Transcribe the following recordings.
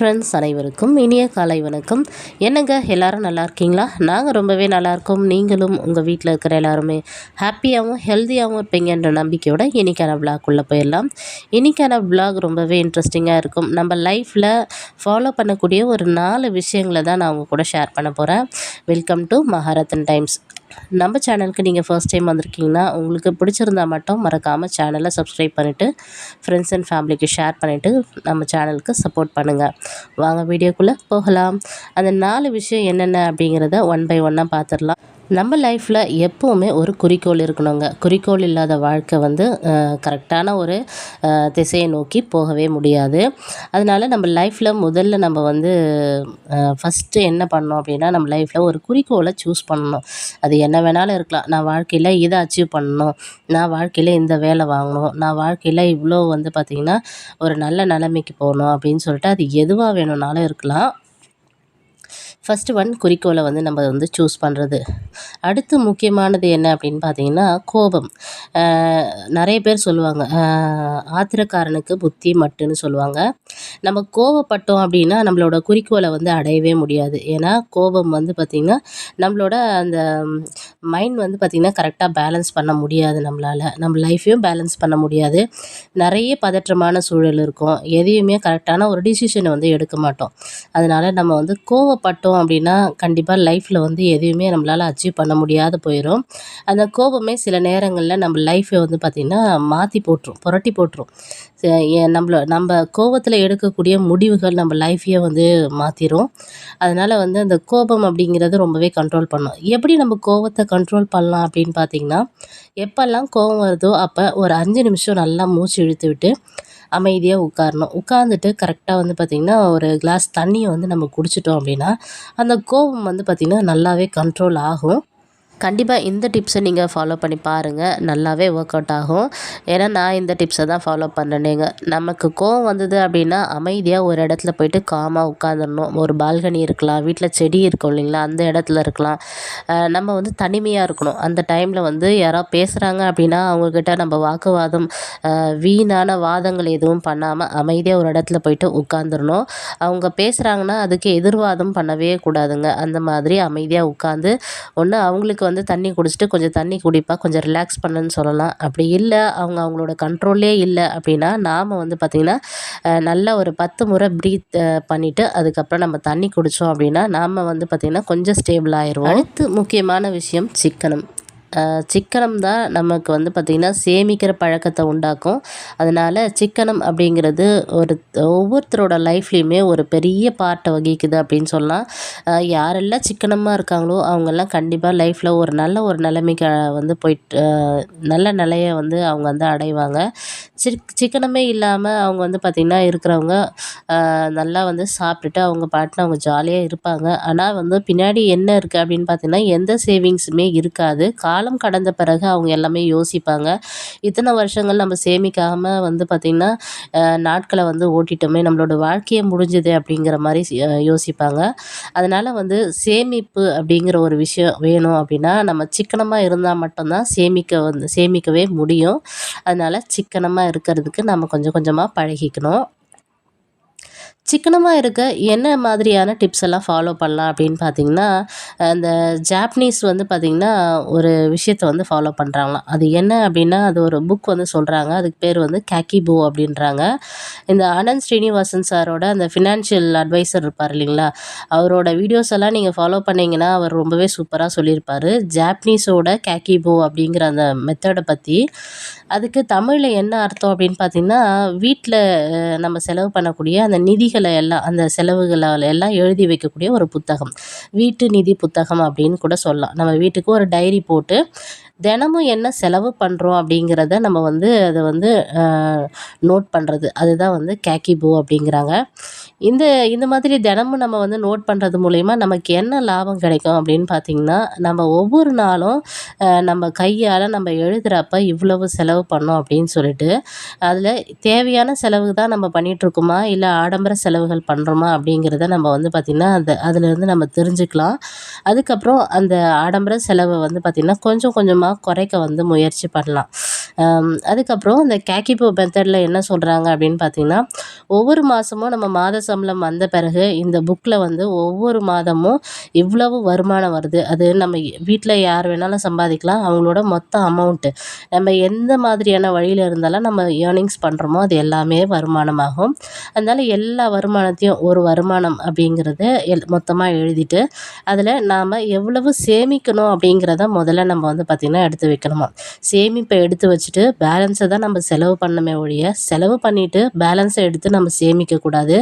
Friends அனைவருக்கும் இனிய காலை வணக்கம். என்னங்க எல்லோரும் நல்லா இருக்கீங்களா? நாங்கள் ரொம்பவே நல்லா இருக்கோம். நீங்களும் உங்கள் வீட்டில் இருக்கிற எல்லாருமே ஹாப்பியாகவும் ஹெல்த்தியாகவும் இருப்பீங்கன்ற நம்பிக்கையோட இன்றைக்கான விளாக்குள்ளே போயிடலாம். இன்றைக்கான விளாக் ரொம்பவே இன்ட்ரெஸ்டிங்காக இருக்கும். நம்ம லைஃப்பில் ஃபாலோ பண்ணக்கூடிய ஒரு நாலு விஷயங்களை தான் நான் உங்கள் கூட ஷேர் பண்ண போகிறேன் வெல்கம் டு மகாரத்தன் டைம்ஸ் நம்ம சேனலுக்கு நீங்கள் ஃபர்ஸ்ட் டைம் வந்திருக்கீங்கன்னா உங்களுக்கு பிடிச்சிருந்தா மட்டும் மறக்காமல் சேனலை சப்ஸ்கிரைப் பண்ணிவிட்டு ஃப்ரெண்ட்ஸ் அண்ட் ஃபேமிலிக்கு ஷேர் பண்ணிவிட்டு நம்ம சேனலுக்கு சப்போர்ட் பண்ணுங்கள் வாங்க வீடியோக்குள்ளே போகலாம். அந்த நாலு விஷயம் என்னென்ன அப்படிங்கிறத ஒன் பை ஒன்னாக பார்த்துடலாம் நம்ம லைஃப்பில் எப்போவுமே ஒரு குறிக்கோள் இருக்கணுங்க. குறிக்கோள் இல்லாத வாழ்க்கை வந்து கரெக்டான ஒரு திசையை நோக்கி போகவே முடியாது. அதனால நம்ம லைஃப்பில் முதல்ல நம்ம வந்து ஃபஸ்ட்டு என்ன பண்ணோம் அப்படின்னா நம்ம லைஃப்பில் ஒரு குறிக்கோளை சூஸ் பண்ணணும். அது என்ன வேணாலும் இருக்கலாம். நான் வாழ்க்கையில் இதை அச்சீவ் பண்ணணும். நான் வாழ்க்கையில் இந்த வேலை வாங்கணும். நான் வாழ்க்கையில் இவ்வளோ வந்து பார்த்திங்கன்னா ஒரு நல்ல நிலைமைக்கு போகணும் அப்படின்னு சொல்லிட்டு அது எதுவாக வேணும்னாலும் இருக்கலாம். ஃபஸ்ட்டு ஒன் குறிக்கோளை வந்து நம்ம வந்து சூஸ் பண்ணுறது அடுத்து முக்கியமானது என்ன அப்படின்னு பார்த்தீங்கன்னா கோபம். நிறைய பேர் சொல்லுவாங்க ஆத்திரக்காரனுக்கு புத்தி மட்டுன்னு சொல்லுவாங்க. நம்ம கோபப்பட்டோம் அப்படின்னா நம்மளோட குறிக்கோளை வந்து அடையவே முடியாது. ஏன்னா கோபம் வந்து பார்த்திங்கன்னா நம்மளோட அந்த மைண்ட் வந்து பார்த்திங்கன்னா கரெக்டாக பேலன்ஸ் பண்ண முடியாது நம்மளால். நம்ம லைஃப்பையும் பேலன்ஸ் பண்ண முடியாது. நிறைய பதற்றமான சூழல் இருக்கும். எதையுமே கரெக்டான ஒரு டிசிஷனை வந்து எடுக்க மாட்டோம். அதனால் நம்ம வந்து கோவப்பட்டோம் அப்படின்னா கண்டிப்பாக லைஃப்பில் வந்து எதையுமே நம்மளால் அச்சீவ் பண்ண முடியாது போயிடும் அந்த கோபமே சில நேரங்களில் நம்ம லைஃப்பை வந்து பார்த்திங்கன்னா மாற்றி போட்டுரும் புரட்டி போட்டுரும். நம்மள நம்ம கோபத்தில் எடுக்கக்கூடிய முடிவுகள் நம்ம லைஃப்பையே வந்து மாற்றிரும் அதனால் வந்து அந்த கோபம் அப்படிங்கிறது ரொம்பவே கண்ட்ரோல் பண்ணும். எப்படி நம்ம கோபத்தை கண்ட்ரோல் பண்ணலாம் அப்படின்னு பார்த்தீங்கன்னா எப்போல்லாம் கோபம் வருதோ அப்போ ஒரு அஞ்சு நிமிஷம் நல்லா மூச்சு இழுத்து விட்டு அமைதியாக உட்காரணும். உட்காந்துட்டு கரெக்டாக வந்து பார்த்திங்கன்னா ஒரு கிளாஸ் தண்ணியை வந்து நம்ம குடிச்சிட்டோம் அப்படின்னா அந்த கோபம் வந்து பார்த்திங்கன்னா நல்லாவே கண்ட்ரோல் ஆகும். கண்டிப்பாக இந்த டிப்ஸை நீங்கள் ஃபாலோ பண்ணி பாருங்கள் நல்லாவே ஒர்க் அவுட் ஆகும். ஏன்னா நான் இந்த டிப்ஸை தான் ஃபாலோ பண்ணுறேங்க நமக்கு கோவம் வந்தது அப்படின்னா அமைதியாக ஒரு இடத்துல போயிட்டு காமாக உட்காந்துடணும் ஒரு பால்கனி இருக்கலாம் வீட்டில் செடி இருக்கும் இல்லைங்களா அந்த இடத்துல இருக்கலாம். நம்ம வந்து தனிமையாக இருக்கணும். அந்த டைமில் வந்து யாரோ பேசுகிறாங்க அப்படின்னா அவங்கக்கிட்ட நம்ம வாக்குவாதம் வீணான வாதங்கள் எதுவும் பண்ணாமல் அமைதியாக ஒரு இடத்துல போயிட்டு உட்காந்துடணும் அவங்க பேசுகிறாங்கன்னா அதுக்கு எதிர்வாதம் பண்ணவே கூடாதுங்க. அந்த மாதிரி அமைதியாக உட்காந்து ஒன்று அவங்களுக்கு வந்து தண்ணி குடிச்சிட்டு கொஞ்சம் தண்ணி குடிப்பா கொஞ்சம் ரிலாக்ஸ் பண்ணுன்னு சொல்லலாம். அப்படி இல்லை அவங்க அவங்களோட கண்ட்ரோல்லே இல்லை அப்படின்னா நாம் வந்து பார்த்திங்கன்னா நல்ல ஒரு பத்து முறை ப்ரீத் பண்ணிவிட்டு அதுக்கப்புறம் நம்ம தண்ணி குடித்தோம் அப்படின்னா நாம் வந்து பார்த்திங்கன்னா கொஞ்சம் ஸ்டேபிள் ஆயிடுவோம். அடுத்து முக்கியமான விஷயம் சிக்கனம். சிக்கனம் தான் நமக்கு வந்து பார்த்திங்கன்னா சேமிக்கிற பழக்கத்தை உண்டாக்கும். அதனால் சிக்கனம் அப்படிங்கிறது ஒரு ஒவ்வொருத்தரோட லைஃப்லேயுமே ஒரு பெரிய பார்ட்டை வகிக்குது அப்படின்னு சொல்லலாம். யாரெல்லாம் சிக்கனமாக இருக்காங்களோ அவங்கெல்லாம் கண்டிப்பாக லைஃப்பில் ஒரு நல்ல ஒரு நிலைமைக்கு வந்து போயிட்டு நல்ல நிலையை வந்து அவங்க வந்து அடைவாங்க. சிக் சிக்கனமே இல்லாமல் அவங்க வந்து பார்த்திங்கன்னா இருக்கிறவங்க நல்லா வந்து சாப்பிட்டுட்டு அவங்க பாட்டில் அவங்க ஜாலியாக இருப்பாங்க. ஆனால் வந்து பின்னாடி என்ன இருக்குது அப்படின்னு பார்த்திங்கன்னா எந்த சேவிங்ஸுமே இருக்காது. காலம் கடந்த பிறகு அவங்க எல்லாமே யோசிப்பாங்க. இத்தனை வருஷங்கள் நம்ம சேமிக்காமல் வந்து பார்த்திங்கன்னா நாட்களை வந்து ஓட்டிட்டோமே நம்மளோட வாழ்க்கையே முடிஞ்சுது அப்படிங்கிற மாதிரி யோசிப்பாங்க. அதனால் வந்து சேமிப்பு அப்படிங்கிற ஒரு விஷயம் வேணும் அப்படின்னா நம்ம சிக்கனமாக இருந்தால் மட்டும்தான் சேமிக்க வந்து சேமிக்கவே முடியும். அதனால் சிக்கனமாக இருக்கிறதுக்கு நம்ம கொஞ்சம் கொஞ்சமாக பழகிக்கணும். சிக்கனமாக இருக்க என்ன மாதிரியான டிப்ஸ் எல்லாம் ஃபாலோ பண்ணலாம் அப்படின்னு பார்த்தீங்கன்னா அந்த ஜாப்பனீஸ் வந்து பார்த்திங்கன்னா ஒரு விஷயத்தை வந்து ஃபாலோ பண்ணுறாங்களாம் அது என்ன அப்படின்னா அது ஒரு புக் வந்து சொல்கிறாங்க அதுக்கு பேர் வந்து கேக்கிபோ அப்படின்றாங்க. இந்த ஆனந்த் ஸ்ரீனிவாசன் சாரோட அந்த ஃபினான்ஷியல் அட்வைசர் இருப்பார் இல்லைங்களா அவரோட வீடியோஸ் எல்லாம் நீங்கள் ஃபாலோ பண்ணீங்கன்னா அவர் ரொம்பவே சூப்பராக சொல்லியிருப்பார். ஜாப்பனீஸோட கேக்கிபோ அப்படிங்கிற அந்த மெத்தடை பற்றி அதுக்கு தமிழில் என்ன அர்த்தம் அப்படின்னு பார்த்தீங்கன்னா வீட்டில் நம்ம செலவு பண்ணக்கூடிய அந்த நிதிகளை எல்லாம் அந்த செலவுகளை எல்லாம் எழுதி வைக்கக்கூடிய ஒரு புத்தகம். வீட்டு நிதி புத்தகம் அப்படின்னு கூட சொல்லலாம். நம்ம வீட்டுக்கு ஒரு டைரி போட்டு தினமும் என்ன செலவு பண்ணுறோம் அப்படிங்கிறத நம்ம வந்து அதை வந்து நோட் பண்ணுறது அதுதான் வந்து கேக்கிபோ அப்படிங்கிறாங்க. இந்த இந்த மாதிரி தினமும் நம்ம வந்து நோட் பண்ணுறது மூலயமா நமக்கு என்ன லாபம் கிடைக்கும் அப்படின்னு பார்த்தீங்கன்னா நம்ம ஒவ்வொரு நாளும் நம்ம கையால் நம்ம எழுதுகிறப்ப இவ்வளவு செலவு பண்ணோம் அப்படின்னு சொல்லிட்டு அதில் தேவையான செலவு தான் நம்ம பண்ணிகிட்ருக்கோமா இல்லை ஆடம்பர செலவுகள் பண்ணுறோமா அப்படிங்கிறத நம்ம வந்து பார்த்திங்கன்னா அந்த அதுலேருந்து நம்ம தெரிஞ்சுக்கலாம். அதுக்கப்புறம் அந்த ஆடம்பர செலவை வந்து பார்த்திங்கன்னா கொஞ்சம் கொஞ்சமாக குறைக்க வந்து முயற்சி பண்ணலாம். அதுக்கப்புறம் இந்த கேக்கிப்போ மெத்தடில் என்ன சொல்கிறாங்க அப்படின்னு பார்த்தீங்கன்னா ஒவ்வொரு மாதமும் நம்ம மாத சம்பளம் வந்த பிறகு இந்த புக்கில் வந்து ஒவ்வொரு மாதமும் இவ்வளவு வருமானம் வருது. அது நம்ம வீட்டில் யார் வேணாலும் சம்பாதிக்கலாம். அவங்களோட மொத்த அமௌண்ட்டு நம்ம எந்த மாதிரியான வழியில் இருந்தாலும் நம்ம ஏர்னிங்ஸ் பண்ணுறோமோ அது எல்லாமே வருமானமாகும். அதனால் எல்லா வருமானத்தையும் ஒரு வருமானம் அப்படிங்கிறத எல் மொத்தமாக எழுதிட்டு அதில் நாம் எவ்வளவு சேமிக்கணும் அப்படிங்கிறத முதல்ல நம்ம வந்து பார்த்திங்கன்னா எடுத்து வைக்கணுமா? சேமிப்பை எடுத்து வச்சுட்டு பேலன்ஸை தான் நம்ம செலவு பண்ணமே ஒழிய செலவு பண்ணிவிட்டு பேலன்ஸை எடுத்து நம்ம சேமிக்கக்கூடாது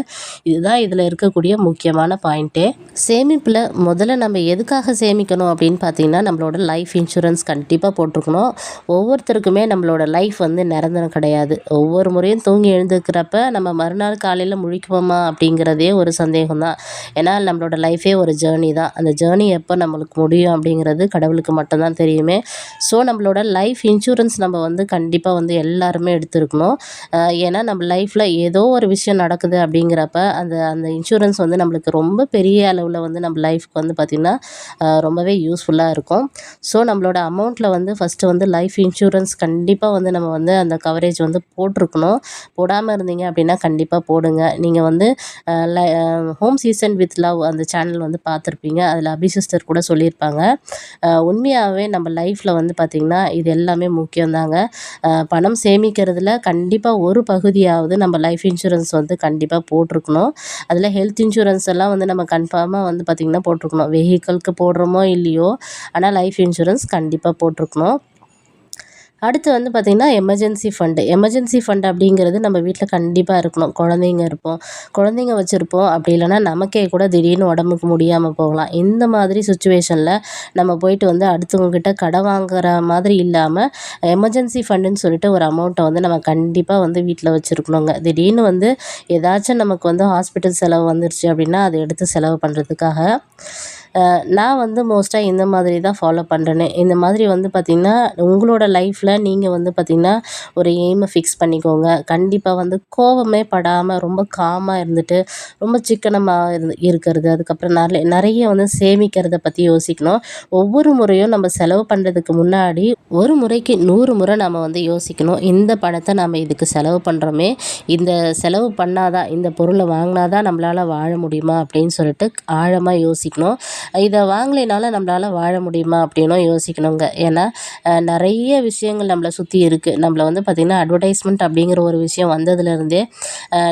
இதுதான் இதில் இருக்கக்கூடிய முக்கியமான பாயிண்ட்டே சேமிப்பில் முதல்ல நம்ம எதுக்காக சேமிக்கணும் அப்படின்னு பார்த்தீங்கன்னா நம்மளோட லைஃப் இன்சூரன்ஸ் கண்டிப்பாக போட்டிருக்கணும். ஒவ்வொருத்தருக்குமே நம்மளோட லைஃப் வந்து நிரந்தரம் கிடையாது. ஒவ்வொரு முறையும் தூங்கி எழுந்துக்கிறப்ப நம்ம மறுநாள் காலையில் முழிக்குவோமா அப்படிங்கிறதே ஒரு சந்தேகம் தான். ஏன்னா நம்மளோட லைஃபே ஒரு ஜேர்னி தான். அந்த ஜேர்னி எப்போ நம்மளுக்கு முடியும் அப்படிங்கிறது கடவுளுக்கு மட்டும்தான் தெரியுமே. ஸோ நம்மளோட லைஃப் இன்சூரன்ஸ் நம்ம வந்து கண்டிப்பாக வந்து எல்லாருமே எடுத்துருக்கணும். ஏன்னா நம்ம லைஃப்பில் ஏதோ ஒரு விஷயம் நடக்குது அப்படிங்கிறப்ப அந்த அந்த இன்சூரன்ஸ் வந்து நம்மளுக்கு ரொம்ப பெரிய அளவில் வந்து நம்ம லைஃப்க்கு வந்து பார்த்திங்கன்னா ரொம்பவே யூஸ்ஃபுல்லாக இருக்கும். ஸோ நம்மளோட அமௌண்ட்டில் வந்து ஃபஸ்ட்டு வந்து லைஃப் இன்சூரன்ஸ் கண்டிப்பாக வந்து நம்ம வந்து அந்த கவரேஜ் வந்து போட்டிருக்கணும். போடாமல் இருந்தீங்க அப்படின்னா கண்டிப்பாக போடுங்க. நீங்கள் வந்து ஹோம் சீசன் வித் லவ் அந்த சேனல் வந்து பார்த்துருப்பீங்க அதில் அபி சிஸ்டர் கூட சொல்லியிருப்பாங்க. உண்மையாகவே நம்ம லைஃப்பில் வந்து பார்த்திங்கன்னா இது எல்லாமே முக்கியம்தாங்க. பணம் சேமிக்கிறதுல கண்டிப்பாக ஒரு பகுதியாவது நம்ம லைஃப் இன்சூரன்ஸ் வந்து கண்டிப்பாக போட்டிருக்கணும். அதில் ஹெல்த் இன்சூரன்ஸ் எல்லாம் வந்து நம்ம கன்ஃபார்மாக வந்து பார்த்திங்கன்னா போட்டிருக்கணும். வெஹிக்கிள்க்கு போடுறோமோ இல்லையோ ஆனால் லைஃப் இன்சூரன்ஸ் கண்டிப்பாக போட்டிருக்கணும். அடுத்து வந்து பார்த்திங்கன்னா எமர்ஜென்சி ஃபண்டு எமர்ஜென்சி ஃபண்ட் அப்படிங்கிறது நம்ம வீட்டில் கண்டிப்பாக இருக்கணும். குழந்தைங்க இருப்போம். குழந்தைங்க வச்சுருப்போம். அப்படி இல்லைனா நமக்கே கூட திடீர்னு உடம்புக்கு முடியாமல் போகலாம். இந்த மாதிரி சுச்சுவேஷனில் நம்ம போயிட்டு வந்து அடுத்தவங்கக்கிட்ட கடை வாங்குற மாதிரி இல்லாமல் எமர்ஜென்சி ஃபண்டுன்னு சொல்லிட்டு ஒரு அமௌண்ட்டை வந்து நம்ம கண்டிப்பாக வந்து வீட்டில் வச்சுருக்கணுங்க. திடீர்னு வந்து ஏதாச்சும் நமக்கு வந்து ஹாஸ்பிட்டல் செலவு வந்துருச்சு அப்படின்னா அதை எடுத்து செலவு பண்ணுறதுக்காக நான் வந்து மோஸ்ட்டாக இந்த மாதிரி தான் ஃபாலோ பண்ணுறேனே இந்த மாதிரி வந்து பார்த்திங்கன்னா உங்களோட லைஃப்பில் நீங்கள் வந்து பார்த்திங்கன்னா ஒரு எய்மை ஃபிக்ஸ் பண்ணிக்கோங்க. கண்டிப்பாக வந்து கோவமே படாமல் ரொம்ப காமாக இருந்துட்டு ரொம்ப சிக்கனமாக இருந்து இருக்கிறது. அதுக்கப்புறம் நிறைய நிறைய வந்து சேமிக்கிறத பற்றி யோசிக்கணும். ஒவ்வொரு முறையும் நம்ம செலவு பண்ணுறதுக்கு முன்னாடி ஒரு முறைக்கு நூறு முறை நம்ம வந்து யோசிக்கணும். இந்த பணத்தை நம்ம இதுக்கு செலவு பண்ணுறோமே இந்த செலவு பண்ணாதான் இந்த பொருளை வாங்கினாதான் நம்மளால் வாழ முடியுமா அப்படின்னு சொல்லிட்டு ஆழமாக யோசிக்கணும். இதை வாங்கலைனால நம்மளால் வாழ முடியுமா அப்படின்னும் யோசிக்கணுங்க. ஏன்னா நிறைய விஷயங்கள் நம்மளை சுற்றி இருக்குது நம்மளை வந்து பார்த்திங்கன்னா அட்வர்டைஸ்மெண்ட் அப்படிங்கிற ஒரு விஷயம் வந்ததுலேருந்தே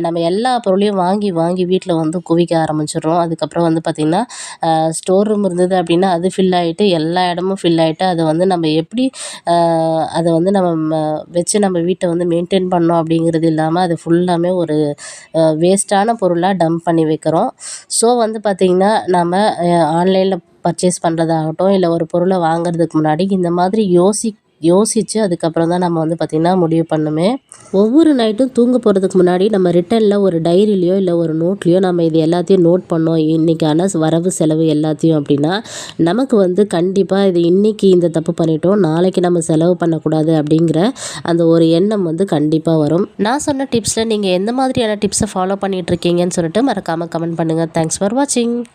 நம்ம எல்லா பொருளையும் வாங்கி வாங்கி வீட்டில் வந்து குவிக்க ஆரம்பிச்சிடுறோம். அதுக்கப்புறம் வந்து பார்த்திங்கன்னா ஸ்டோர் ரூம் இருந்தது அப்படின்னா அது ஃபில் ஆகிட்டு எல்லா இடமும் ஃபில் ஆகிட்டு அதை வந்து நம்ம எப்படி அதை வந்து நம்ம வச்சு நம்ம வீட்டை வந்து மெயின்டைன் பண்ணோம் அப்படிங்கிறது இல்லாமல் அது ஃபுல்லாமே ஒரு வேஸ்ட்டான பொருளாக டம்ப் பண்ணி வைக்கிறோம். ஸோ வந்து பார்த்திங்கன்னா நம்ம ஆன்லைனில் பர்ச்சேஸ் பண்ணுறதாகட்டும் இல்லை ஒரு பொருளை வாங்குறதுக்கு முன்னாடி இந்த மாதிரி யோசி யோசித்து அதுக்கப்புறம் தான் நம்ம வந்து பார்த்திங்கன்னா முடிவு பண்ணுமே. ஒவ்வொரு நைட்டும் தூங்க போகிறதுக்கு முன்னாடி நம்ம ரிட்டனில் ஒரு டைரிலையோ இல்லை ஒரு நோட்லேயோ நம்ம இது எல்லாத்தையும் நோட் பண்ணோம். இன்றைக்கான வரவு செலவு எல்லாத்தையும் அப்படின்னா நமக்கு வந்து கண்டிப்பாக இது இன்றைக்கி இந்த தப்பு பண்ணிட்டோம் நாளைக்கு நம்ம செலவு பண்ணக்கூடாது அப்படிங்கிற அந்த ஒரு எண்ணம் வந்து கண்டிப்பாக வரும். நான் சொன்ன டிப்ஸில் நீங்கள் எந்த மாதிரியான டிப்ஸை ஃபாலோ பண்ணிகிட்ருக்கீங்கன்னு சொல்லிட்டு மறக்காமல் கமெண்ட் பண்ணுங்கள் தேங்க்ஸ் ஃபார் வாட்சிங்